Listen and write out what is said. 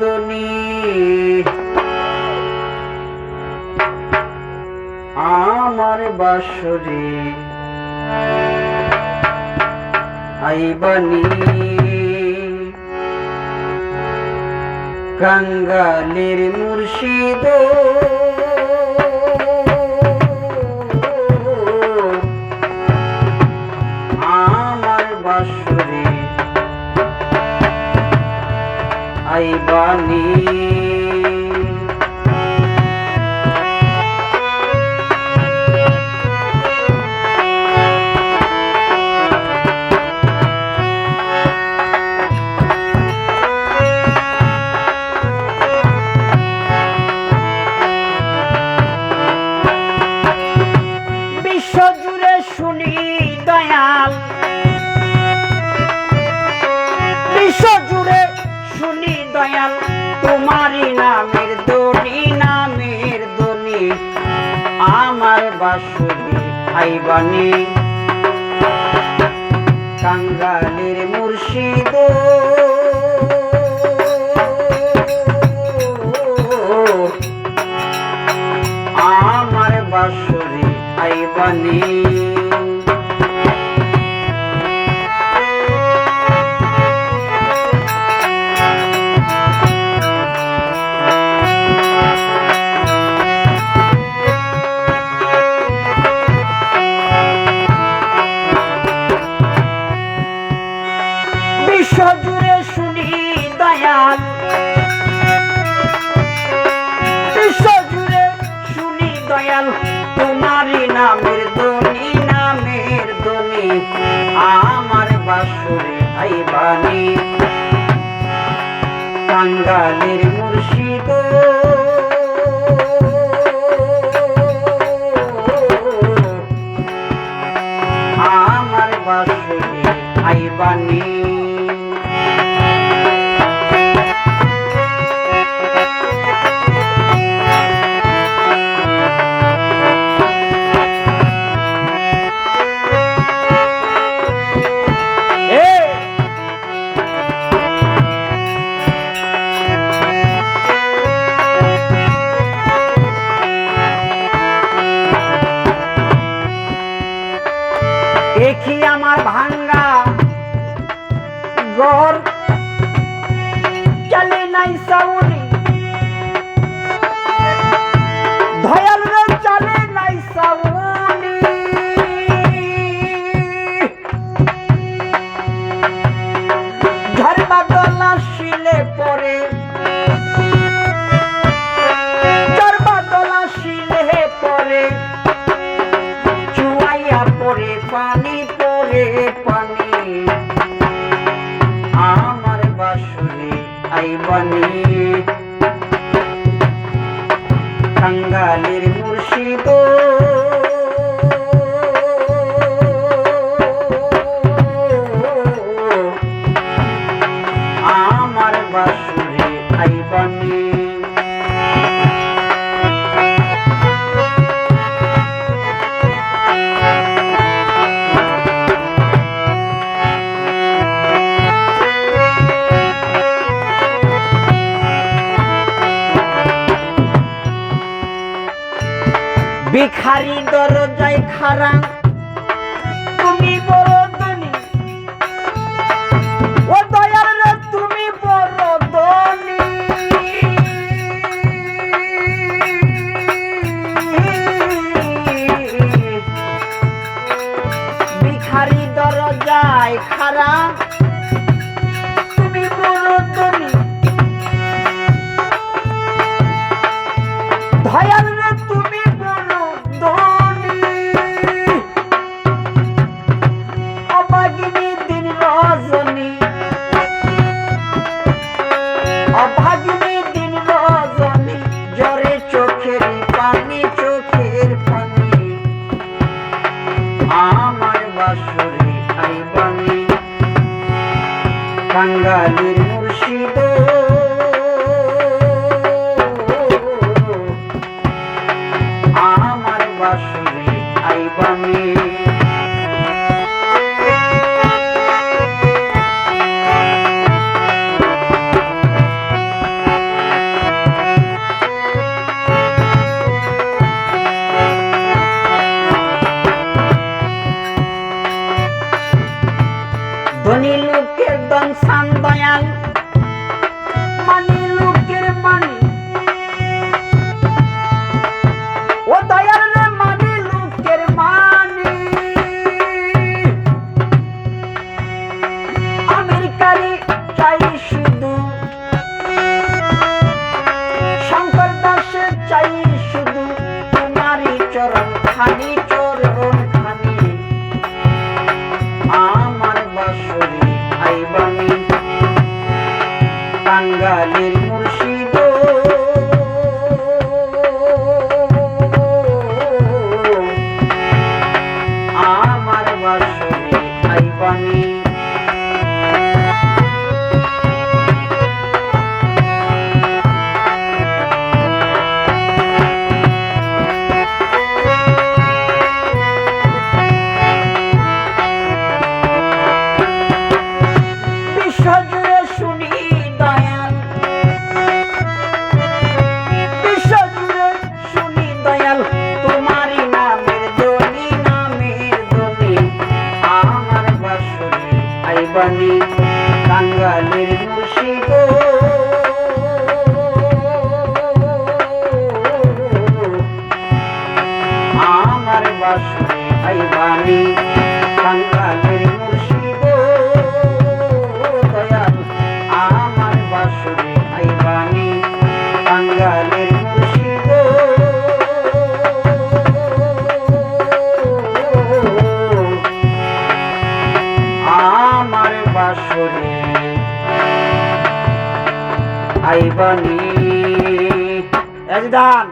দনি আমার বাসরে আইবানি। কাঙ্গালের মুর্শিদ। আমার বাসরে আইবানি আইবানি কাঙ্গালের মুর্শিদ। আমার বাসুরি আইবানি আইবানি কাঙ্গালের মুর্শিদ। আমার বাসুরে আইবানি ঘর। চলে নাই সাউনি ধয়াল রে চলে নাই সাউনি ঝরবা দলা শিলে পরে। ঝরবা দলা শিলে পরে। চুয়াইয়া পরে, পানি পরে, পানি কাঙ্গালের ভিখারি দরজায় খারা বাঙালির সান দয়াল। মানি লোকের মানি। ও দয়াল রে, মানি লোকের মানি। চাই শুধু। শঙ্কর চাই শুধু। তোমারই চরণ খানি চরণ। বাসরে আইবানি এজদান